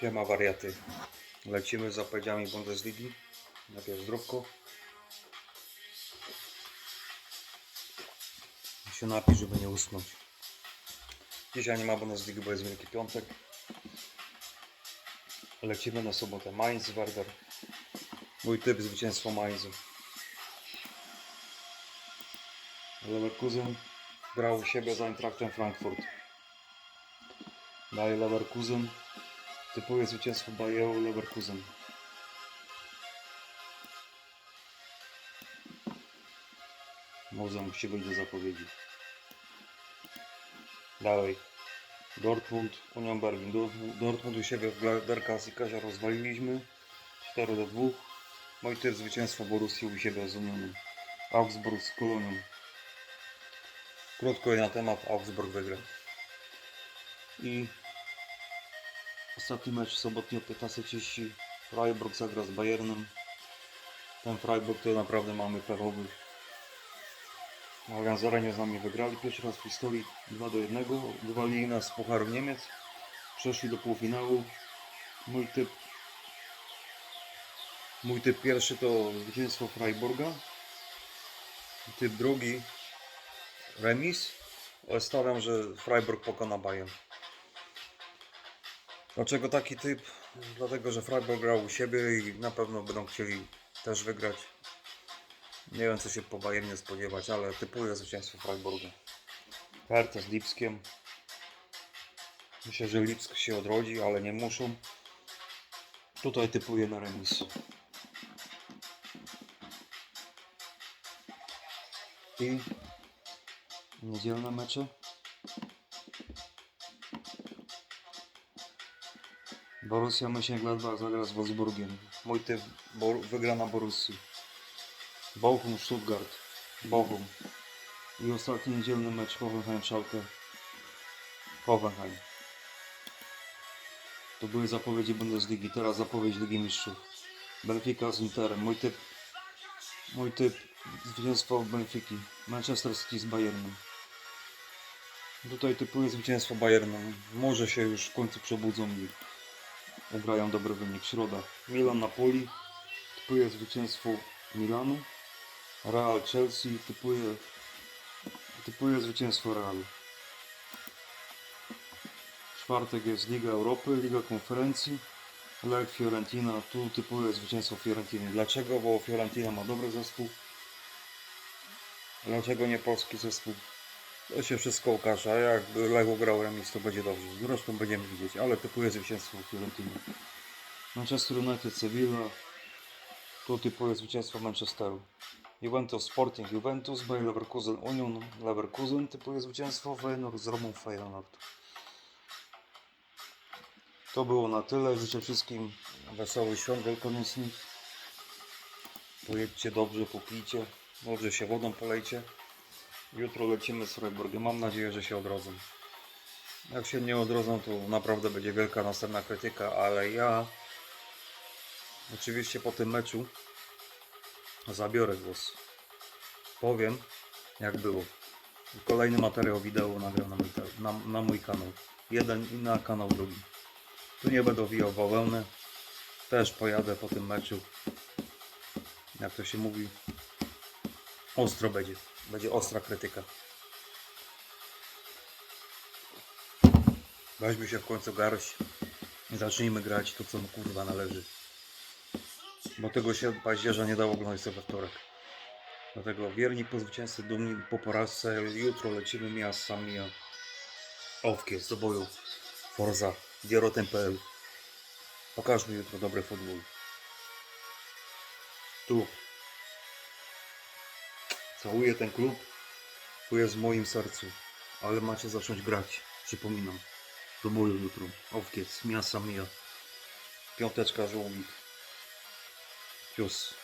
Siema wariaty. Lecimy z zapowiedziami Bundesligi. Najpierw zdrówko. I się napisz, żeby nie usnąć. Dzisiaj nie ma Bundesligi, bo jest Wielki Piątek. Lecimy na sobotę. Mainz, Werder. Mój typ zwycięstwo Mainzu. Leverkusen grał u siebie z Eintrachtem Frankfurt. Daje Leverkusen. Typuje zwycięstwo Bayeru Leverkusen. Może musi być do zapowiedzi. Dalej. Dortmund, Union Berlin. Dortmund, u siebie w Derkas i Kazia rozwaliliśmy. 4 do 2. Mój typ zwycięstwo Borussii u siebie z Unionem. Augsburg z Kolonią. Krótko i na temat Augsburg wygra. I ostatni mecz sobotni o 15.30 Freiburg zagra z Bayernem. Ten Freiburg to naprawdę mamy pechowy. Allianz Arenie z nami wygrali pierwszy raz w historii 2 do 1. Wywalili nas z Pucharu Niemiec. Przeszli do półfinału. Mój typ Mój typ pierwszy to zwycięstwo Freiburga. Typ drugi remis. Ale stawiam, że Freiburg pokona Bayern. Dlaczego taki typ? Dlatego, że Freiburg grał u siebie i na pewno będą chcieli też wygrać. Nie wiem, co się po spodziewać, ale typuję zwycięstwo Freiburga. Hertha z Lipskiem. Myślę, że Lipsk się odrodzi, ale nie muszą. Tutaj typuję na remis. I niedzielne mecze. Borussia Mönchengladbach zagra z Wolfsburgiem. Mój typ Bor- wygra na Borussii. Bochum Stuttgart. Bochum. I ostatni niedzielny mecz Hoffenheim Schalke. Hoffenheim. To były zapowiedzi Bundesligi, teraz zapowiedź Ligi Mistrzów. Benfica z Interem. Mój typ Mój typ zwycięstwo Benfiki. Manchester City z Bayernem. Tutaj typuję zwycięstwo Bayernu. Może się już w końcu przebudzą ugrają dobry wynik. Środa. Milan Napoli. Typuję zwycięstwo Milanu. Real Chelsea. Typuję, typuję zwycięstwo Realu. Czwartek jest Liga Europy, Liga Konferencji. Lech Fiorentina, tu typuję zwycięstwo Fiorentiny. Dlaczego? Bo Fiorentina ma dobry zespół. Dlaczego nie polski zespół? To się wszystko okaże, jak Lech ugrał remis, to będzie dobrze. Zresztą będziemy widzieć, ale typuję zwycięstwo Fiorentiny. Manchester United, Sevilla. Tu typuję zwycięstwo Manchesteru. Juventus Sporting, Juventus, Bayer Leverkusen, Union Leverkusen. Typuję zwycięstwo Feyenoord z Romą Feyenoord. To było na tyle. Życzę wszystkim wesołych świąt wielkanocnych. Pojedźcie dobrze, popijcie. Dobrze się wodą polejcie. Jutro lecimy z Freiburgiem. Mam nadzieję, że się odrodzą. Jak się nie odrodzą, to naprawdę będzie wielka następna krytyka, ale ja oczywiście po tym meczu zabiorę głos. Powiem, jak było. Kolejny materiał wideo nagram na mój, na, na mój kanał. Jeden i na kanał drugi. Tu nie będę wijał bawełnę. Też pojadę po tym meczu. Jak to się mówi. Ostro będzie. Będzie ostra krytyka. Weźmy się w końcu garść. I zacznijmy grać to, co mu kurwa należy. Bo tego się paździerza nie dało oglądać sobie we wtorek. Dlatego wierni po dumni po porażce. Jutro lecimy miasta Mia. Owkie z boju. Forza. Dierotem.pl Pokażmy jutro dobry futbol. Tu. Całuję ten klub. Tu jest w moim sercu. Ale macie zacząć grać. Przypominam. Boju jutro. Owkiec. Miasa Mija. Piąteczka żołnik. Cius.